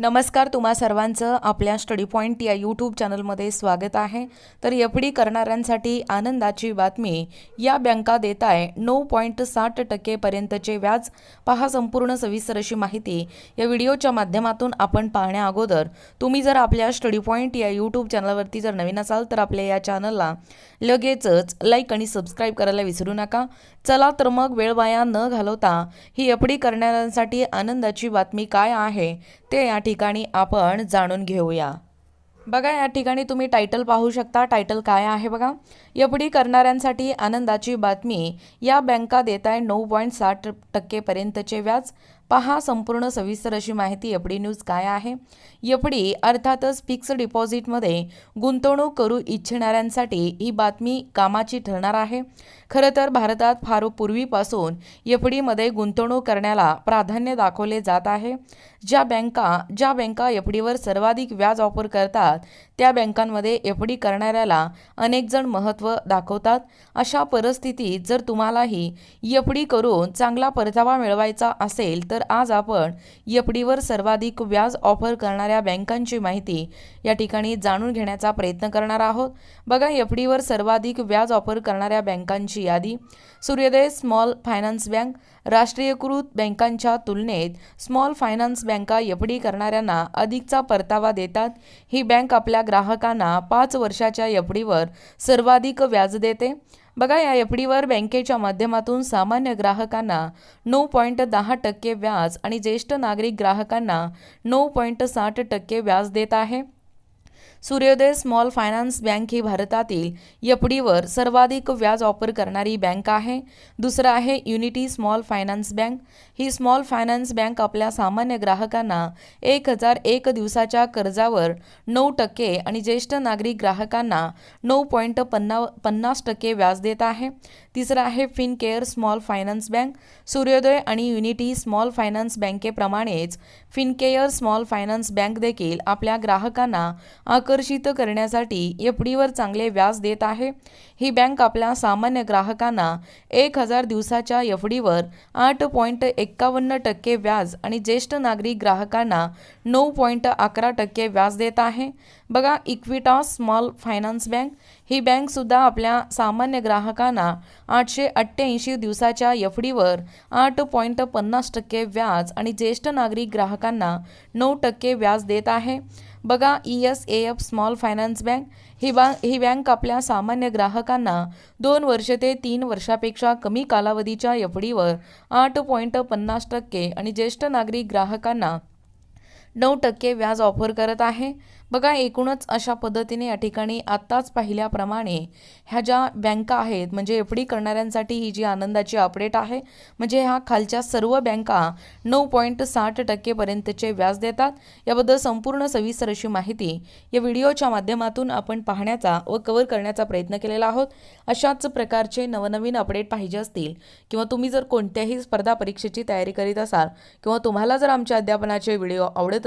नमस्कार तुम्हा सर्वांचं आपल्या स्टडी पॉईंट या यूट्यूब चॅनलमध्ये स्वागत आहे. तर एफ डी करणाऱ्यांसाठी आनंदाची बातमी या बँका देत आहे नऊ पॉईंट साठ टक्केपर्यंतचे व्याज. पहा संपूर्ण सविस्तर अशी माहिती या व्हिडिओच्या माध्यमातून आपण पाहण्या अगोदर. तुम्ही जर आपल्या स्टडी पॉईंट या यूट्यूब चॅनलवरती जर नवीन असाल तर आपल्या या चॅनलला लगेचच लाईक आणि सबस्क्राईब करायला विसरू नका. चला तर मग वेळ वाया न घालवता ही एफ डी करणाऱ्यांसाठी आनंदाची बातमी काय आहे ते या ठिकाणी आपण जाणून घेऊया. बघा या ठिकाणी तुम्ही टायटल पाहू शकता. टायटल काय आहे बघा? एफ डी करणाऱ्यांसाठी आनंदाची बातमी. या बँका देत आहे नऊ पॉईंट साठ टक्केपर्यंतचे व्याज. पहा संपूर्ण सविस्तर अशी माहिती एफ डी न्यूज काय आहे. एफ डी अर्थातच फिक्स डिपॉझिटमध्ये गुंतवणूक करू इच्छिणाऱ्यांसाठी ही बातमी कामाची ठरणार आहे. खरं तर भारतात फार पूर्वीपासून एफ डीमध्ये गुंतवणूक करण्याला प्राधान्य दाखवले जात आहे. ज्या बँका ज्या बँका एफ डीवर सर्वाधिक व्याज ऑफर करतात त्या बँकांमध्ये एफ डी करणाऱ्याला अनेकजण महत्त्व दाखवतात. अशा परिस्थितीत जर तुम्हालाही एफ डी करून चांगला परतावा मिळवायचा असेल तर तर आज आपण एफ सर्वाधिक व्याज ऑफर करणाऱ्या बँकांची माहिती या ठिकाणी जाणून घेण्याचा प्रयत्न करणार आहोत. बघा एफ सर्वाधिक व्याज ऑफर करणाऱ्या बँकांची यादी. सूर्योदय स्मॉल फायनान्स बँक राष्ट्रीयकृत बँकांच्या तुलनेत स्मॉल फायनान्स बँका एफ डी करणाऱ्यांना अधिकचा परतावा देतात. ही बँक आपल्या ग्राहकांना पाच वर्षाच्या एफ डीवर सर्वाधिक व्याज देते. बघा या एफ डीवर बँकेच्या माध्यमातून सामान्य ग्राहकांना नऊ पॉईंट दहा टक्के व्याज आणि ज्येष्ठ नागरिक ग्राहकांना नऊ पॉईंट साठ टक्के व्याज देत आहे. सूर्योदय स्मॉल फायनान्स बँक ही भारतातील एफ डीवर सर्वाधिक व्याज ऑफर करणारी बँक आहे. दुसरं आहे युनिटी स्मॉल फायनान्स बँक. ही स्मॉल फायनान्स बँक आपल्या सामान्य ग्राहकांना एक हजार एक दिवसाच्या कर्जावर नऊ टक्के आणि ज्येष्ठ नागरिक ग्राहकांना नऊ पॉईंट पन्ना पन्नास टक्के व्याज देत आहे. तिसरं आहे Fincare small finance bank. Suryoday आणि युनिटी स्मॉल फायनान्स बँकेप्रमाणेच फिनकेअर स्मॉल फायनान्स बँक देखील आपल्या ग्राहकांना आकर्षित करण्यासाठी एफ डीवर चांगले व्याज देत आहे. ही बँक आपल्या सामान्य ग्राहकांना एक हजार दिवसाच्या एफ डीवर आठ पॉईंट एक्कावन्न टक्के व्याज आणि ज्येष्ठ नागरिक ग्राहकांना नऊ पॉईंट अकरा टक्के व्याज देत आहे. बघा इक्विटॉस स्मॉल फायनान्स बँक ही बँकसुद्धा आपल्या सामान्य ग्राहकांना आठशे अठ्ठ्याऐंशी दिवसाच्या एफ डीवर आठ पॉईंट पन्नास टक्के व्याज आणि ज्येष्ठ नागरिक ग्राहकांना नऊ टक्के व्याज देत आहे. बघा E S A F small finance bank he bank ही बँक आपल्या सामान्य ग्राहकांना दोन वर्ष ते तीन वर्षापेक्षा कमी कालावधीच्या एफ डीवर आठ पॉईंट पन्नास टक्के आणि ज्येष्ठ नागरिक ग्राहकांना नऊ टक्के व्याज ऑफर करत आहे. बघा एकूणच अशा पद्धतीने या ठिकाणी आत्ताच पाहिल्याप्रमाणे ह्या ज्या बँका आहेत म्हणजे एफ डी करणाऱ्यांसाठी ही जी आनंदाची अपडेट आहे म्हणजे ह्या खालच्या सर्व बँका नऊ पॉईंट साठ टक्केपर्यंतचे व्याज देतात. याबद्दल संपूर्ण सविस्तर अशी माहिती या व्हिडिओच्या माध्यमातून आपण पाहण्याचा व कव्हर करण्याचा प्रयत्न केलेला आहोत. अशाच प्रकारचे नवनवीन अपडेट पाहिजे असतील किंवा तुम्ही जर कोणत्याही स्पर्धा परीक्षेची तयारी करीत असाल किंवा तुम्हाला जर आमच्या अध्यापनाचे व्हिडिओ आवडत